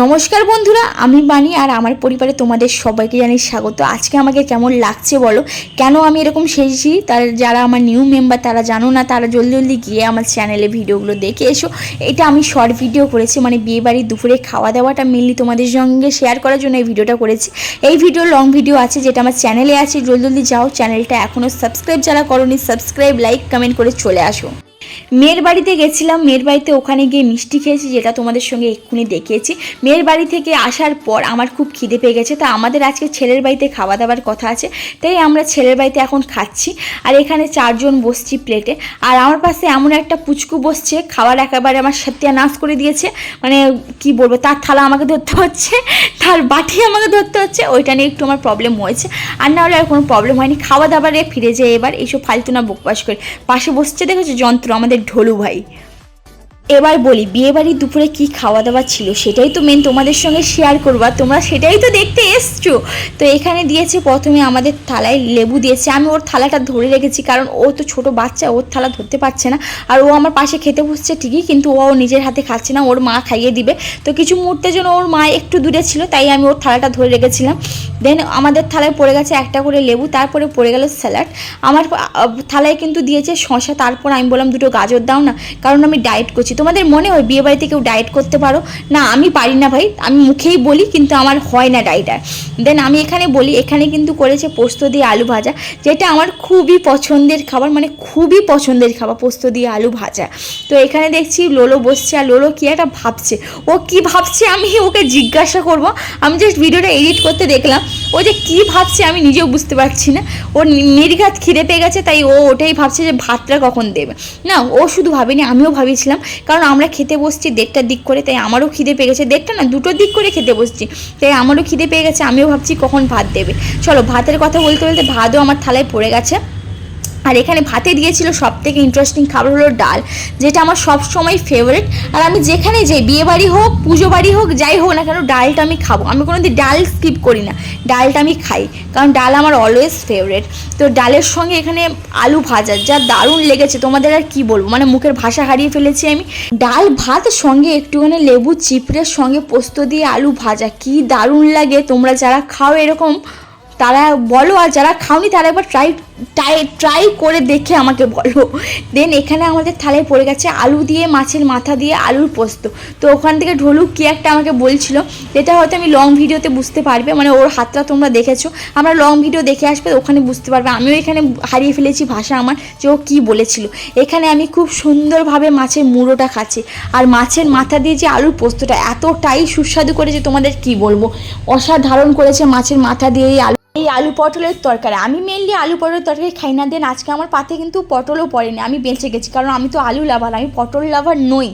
নমস্কার বন্ধুরা, আমি বানি আর আমার পরিবারে তোমাদের সবাইকে জানি স্বাগত। আজকে আমাকে কেমন লাগছে বলো? কেন আমি এরকম সেজেছি? তার যারা আমার নিউ মেম্বার তারা জানো না, তারা জলদি জলদি গিয়ে আমার চ্যানেলে ভিডিওগুলো দেখে এসো। এটা আমি শর্ট ভিডিও করেছি মানে বিয়ে বাড়ির দুপুরে খাওয়া দাওয়াটা মেনলি তোমাদের সঙ্গে শেয়ার করার জন্য এই ভিডিওটা করেছি। এই ভিডিও লং ভিডিও আছে, যেটা আমার চ্যানেলে আছে, জলদি জলদি যাও। চ্যানেলটা এখনও সাবস্ক্রাইব যারা করনি সাবস্ক্রাইব লাইক কমেন্ট করে চলে আসো। মেয়ের বাড়িতে গেছিলাম, মেয়ের বাড়িতে ওখানে গিয়ে মিষ্টি খেয়েছি, যেটা তোমাদের সঙ্গে এক্ষুনি দেখিয়েছি। মেয়ের বাড়ি থেকে আসার পর আমার খুব খিদে পেয়ে গেছে, তা আমাদের আজকে ছেলের বাড়িতে খাওয়া দাওয়ার কথা আছে, তাই আমরা ছেলের বাড়িতে এখন খাচ্ছি। আর এখানে চারজন বসছি প্লেটে, আর আমার পাশে এমন একটা পুচকু বসছে খাবার একেবারে আমার নাশ করে দিয়েছে। মানে কি বলব, তার থালা আমাকে ধরতে হচ্ছে, তার বাটি আমাকে ধরতে হচ্ছে, ওইটা নিয়ে একটু আমার প্রবলেম হয়েছে। আর না হলে আর কোনো প্রবলেম হয়নি, খাওয়া দাওয়ারে ফিরে যায় এবার এইসব ফালতু না বকবাস করে। পাশে বসছে, দেখেছ, যন্ত্র আমাদের ঢোলু ভাই। এবার বলি, বিয়েবাড়ির দুপুরে কি খাওয়া দাওয়া ছিল সেটাই তো মেন তোমাদের সঙ্গে শেয়ার করব আর তোমরা সেটাই তো দেখতে এসছো। তো এখানে দিয়েছে প্রথমে আমাদের থালায় লেবু দিয়েছে। আমি ওর থালাটা ধরে রেখেছি কারণ ও তো ছোট বাচ্চা, ওর থালা ধরতে পারছে না। আর ও আমার পাশে খেতে বসছে ঠিকই, কিন্তু ও নিজের হাতে খাচ্ছে না, ওর মা খাইয়ে দিবে। তো কিছু মুহূর্তের জন্য ওর মা একটু দূরে ছিল, তাই আমি ওর থালাটা ধরে রেখেছিলাম। দেন আমাদের থালায় পড়ে গেছে একটা করে লেবু, তারপরে পড়ে গেল স্যালাড আমার থালায় কিন্তু দিয়েছে শশা তারপর আমি বললাম, দুটো গাজর দাও না, কারণ আমি ডায়েট করছি। তোমাদের মনে হয় বিয়ে বাড়িতে কেউ ডায়েট করতে পারো? না, আমি পারি না ভাই। আমি মুখেই বলি, কিন্তু আমার হয় না ডায়েট আর। দেন আমি এখানে বলি, এখানে কিন্তু করেছে পোস্ত দিয়ে আলু ভাজা, যেটা আমার খুবই পছন্দের খাবার মানে খুবই পছন্দের খাবার, পোস্ত দিয়ে আলু ভাজা। তো এখানে দেখছি লোলো বসছে আর লোলো কী একটা ভাবছে। ও কি ভাবছে আমি ওকে জিজ্ঞাসা করব। আমি জাস্ট ভিডিওটা এডিট করতে দেখলাম। ও যে কি ভাবছে আমি নিজেও বুঝতে পারছি না। ও নির্ঘাত খিদে পেয়ে গেছে, তাই ও ওটাই ভাবছে যে ভাতটা কখন দেবে। না, ও শুধু ভাবেনি, আমিও ভাবিছিলাম, কারণ আমরা খেতে বসছি দেড়টার দিক করে, তাই আমারও খিদে পেয়ে গেছে। দেড়টা না, দুটোর দিক করে খেতে বসছি, তাই আমারও খিদে পেয়ে গেছে, আমিও ভাবছি কখন ভাত দেবে। চলো, ভাতের কথা বলতে বলতে ভাতও আমার থালায় পড়ে গেছে। আর এখানে ভাতে দিয়েছিল সব থেকে ইন্টারেস্টিং খাবার হলো ডাল, যেটা আমার সব সময় ফেভারিট আর আমি যেখানে যাই, বিয়ে বাড়ি হোক, পুজো বাড়ি হোক, যাই হোক না কেন, ডালটা আমি খাব। আমি কোনো দিন ডাল স্কিপ করি না। ডালটা আমি খাই, কারণ ডাল আমার অলওয়েজ ফেভারিট তো ডালের সঙ্গে এখানে আলু ভাজা, যা দারুণ লেগেছে। তোমাদের আর কি বলব? মানে মুখের ভাষা হারিয়ে ফেলেছি আমি। ডাল ভাত সঙ্গে একটুখানি লেবু চিপড়ের সঙ্গে পোস্ত দিয়ে আলু ভাজা, কি দারুণ লাগে। তোমরা যারা খাও এরকম, তারা বলো, আর যারা খাওনি, তারা একবার ট্রাই ট্রাই ট্রাই করে দেখে আমাকে বলো। দেন এখানে আমাদের থালায় পড়ে গেছে আলু দিয়ে, মাছের মাথা দিয়ে আলুর পোস্ত। তো ওখান থেকে ঢোলু কি একটা আমাকে বলছিল, যেটা হয়তো আমি লং ভিডিওতে বুঝতে পারবে মানে ওর হাতটা তোমরা দেখেছ। আমরা লং ভিডিও দেখে আসবে, ওখানে বুঝতে পারবে। আমিও এখানে হারিয়ে ফেলেছি ভাষা আমার, যে ও কী বলেছিল। এখানে আমি খুব সুন্দরভাবে মাছের মুড়োটা খাচ্ছি। আর মাছের মাথা দিয়ে যে আলুর পোস্তটা, এতটাই সুস্বাদু করেছে তোমাদের কি বলব? অসাধারণ করেছে মাছের মাথা দিয়ে এই আলু এই আলু পটলের তরকারি। আমি মেনলি আলু পটলের তরকারি খাই না দেন আজকে আমার পাতে কিন্তু পটলও পড়েনি, আমি বেঁচে গেছি, কারণ আমি তো আলু লাভার আমি পটল লাভার নই।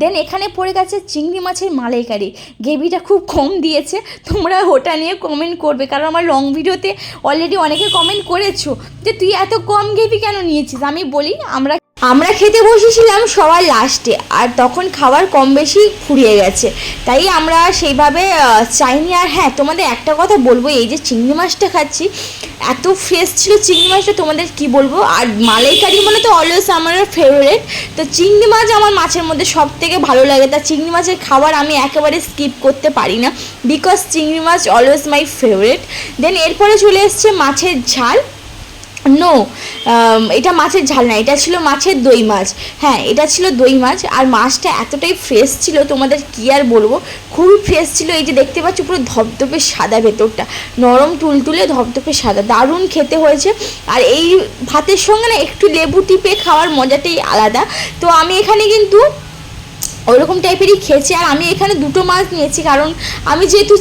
দেন এখানে পড়ে গেছে চিংড়ি মাছের মালাইকারি। গ্রেভিটা খুব কম দিয়েছে, তোমরা ওটা নিয়ে কমেন্ট করবে, কারণ আমার লং ভিডিওতে অলরেডি অনেকে কমেন্ট করেছ যে, তুই এত কম গ্রেভি কেন নিয়েছিস? আমি বলি, আমরা আমরা খেতে বসেছিলাম সবার লাস্টে আর তখন খাবার কম বেশি ফুরিয়ে গেছে। তাই আমরা সেইভাবে চাইনি। আর হ্যাঁ তোমাদের একটা কথা বলব, এই যে চিংড়ি মাছটা খাচ্ছি, এত ফ্রেশ ছিল চিংড়ি মাছটা, তোমাদের কি বলব? আর মালাইকারি মানে তো অলওয়েজ আমার ফেভারেট তো চিংড়ি মাছ আমার মাছের মধ্যে সব থেকে ভালো লাগে। তা চিংড়ি মাছের খাবার আমি একেবারে স্কিপ করতে পারি না বিকজ চিংড়ি মাছ অলওয়েজ মাই ফেভারেট দেন এরপরে চলে এসছে মাছের ঝাল। নো এটা মাছের ঝাল না, এটা ছিল মাছের দই মাছ। হ্যাঁ এটা ছিল দই মাছ, আর মাছটা এতটাই ফ্রেশ ছিল, তোমাদের কি আর বলব? খুবই ফ্রেশ ছিল, এই যে দেখতে পাচ্ছ পুরো ধপধপে সাদা ভেতরটা। নরম তুলতুলে ধপধপে সাদা, দারুণ খেতে হয়েছে। আর এই ভাতের সঙ্গে না একটু লেবু টিপে খাওয়ার মজাটাই আলাদা। তো আমি এখানে কিন্তু ওরকম টাইপেরই খেয়েছি আর আমি এখানে দুটো মাছ নিয়েছি, কারণ আমি যেহেতু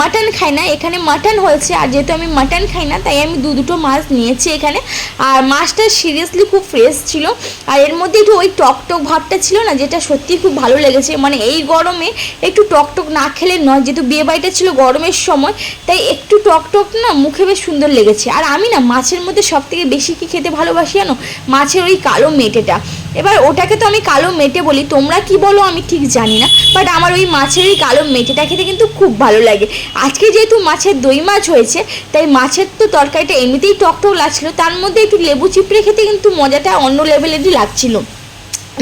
মাটন খাই না, এখানে মাটন হয়েছে আর যেহেতু আমি মাটন খাই না, তাই আমি দু দুটো মাছ নিয়েছি এখানে। আর মাছটা সিরিয়াসলি খুব ফ্রেশ ছিল। আর এর মধ্যে একটু ওই টক টক ভাবটা ছিল না, যেটা সত্যি খুব ভালো লেগেছে। মানে এই গরমে একটু টক টক না খেলে নয়, যেহেতু বিয়ে বাড়িটা ছিল গরমের সময়, তাই একটু টক টক না মুখে বেশ সুন্দর লেগেছে। আর আমি না মাছের মধ্যে সব থেকে বেশি কি খেতে ভালোবাসি জানো? মাছের ওই কালো মেটেটা। এবার ওটাকে তো আমি কালো মেটে বলি, তোমরা কি বলো আমি ঠিক জানি না বাট আমার ওই মাছের ওই কালো মেটেটা খেতে কিন্তু খুব ভালো লাগে। আজকে যেহেতু মাছের দই মাছ হয়েছে, তাই মাছের তো তরকারিটা এমনিতেই টক টক লাগছিল, তার মধ্যে একটু লেবু চিপড়ে খেতে কিন্তু মজাটা অন্য লেভেলেরই লাগছিল।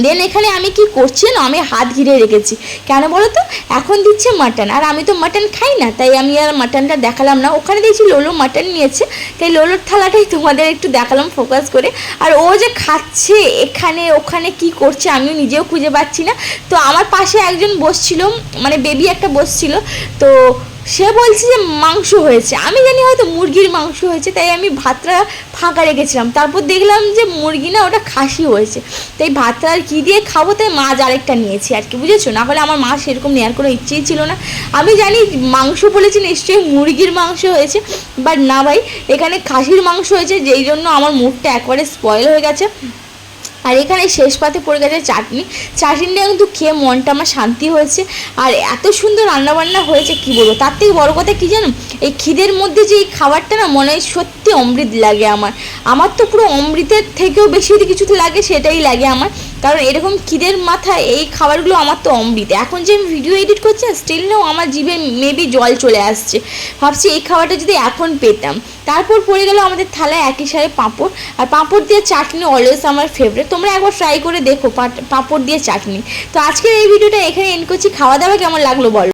দেন এখানে আমি কি করছি না আমি হাত ঘিরে রেখেছি। কেন বলো তো এখন দিচ্ছে মাটন আর আমি তো মাটন খাই না, তাই আমি আর মাটনটা দেখালাম না। ওখানে দেখছি লোলো মাটন নিয়েছে। তাই লোলোর থালাটাই তোমাদের একটু দেখালাম ফোকাস করে। আর ও যে খাচ্ছে এখানে, ওখানে কি করছে আমিও নিজেও খুঁজে পাচ্ছি না। তো আমার পাশে একজন বসছিল মানে বেবি একটা বসছিল। তো সে বলছে যে মাংস হয়েছে। আমি জানি হয়তো মুরগির মাংস হয়েছে, তাই আমি ভাতটা ফাঁকা রেখেছিলাম। তারপর দেখলাম যে মুরগি না ওটা খাসি হয়েছে। তাই ভাতটা আর কী দিয়ে খাব, তাই মাছ আরেকটা নিয়েছি আর কি, বুঝেছ? না হলে আমার মা সেরকম নেওয়ার কোনো ইচ্ছেই ছিল না। আমি জানি মাংস বলেছি, নিশ্চয়ই মুরগির মাংস হয়েছে বাট না ভাই, এখানে খাসির মাংস হয়েছে, যেই জন্য আমার মুখটা একবারে স্পয়েল হয়ে গেছে। আর এখানে শেষ পাতে পড়ে গেছে চাটনি। চাটনিটা কিন্তু খেয়ে মনটা আমার শান্তি হয়েছে। আর এত সুন্দর রান্নাবান্না হয়েছে, কি বলব? তার থেকে বড় কথা কী জানো? এই খিদের মধ্যে যে এই খাবারটা না মনে হয় সত্যি অমৃত লাগে আমার। আমার তো পুরো অমৃতের থেকেও বেশি যদি কিছু লাগে, সেটাই লাগে আমার। কারণ এরকম খিদের মাথায় এই খাবারগুলো আমার তো অমৃত। এখন যে আমি ভিডিও এডিট করছি স্টিল নাও আমার জিভে মেবি জল চলে আসছে। ভাবছি এই খাবারটা যদি এখন পেতাম। তারপর পড়ে গেল আমাদের থালায় একই সাথে পাঁপড়। আর পাঁপড় দিয়ে চাটনি অলওয়েজ আমার ফেভারিট তোমরা একবার ট্রাই করে দেখো পাঁপড় দিয়ে চাটনি। তো আজকের এই ভিডিওটা এখানে এন্ড করছি। খাওয়া দাওয়া কেমন লাগল বলো?